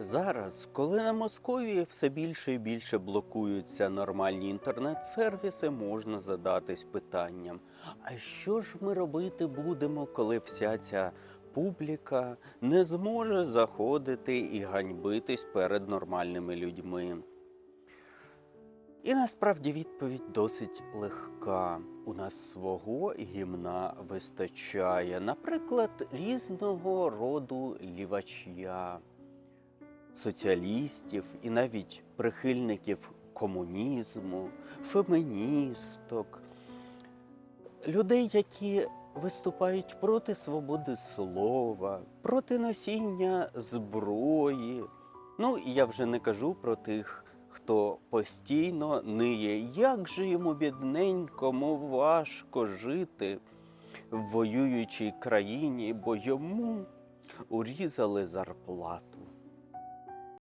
Зараз, коли на Московії все більше і більше блокуються нормальні інтернет-сервіси, можна задатись питанням: а що ж ми робити будемо, коли вся ця публіка не зможе заходити і ганьбитись перед нормальними людьми? І насправді відповідь досить легка. У нас свого гімна вистачає, наприклад, різного роду лівачя соціалістів і навіть прихильників комунізму, феміністок, людей, які виступають проти свободи слова, проти носіння зброї. Ну, я вже не кажу про тих, хто постійно ниє, як же йому бідненькому важко жити в воюючій країні, бо йому урізали зарплату.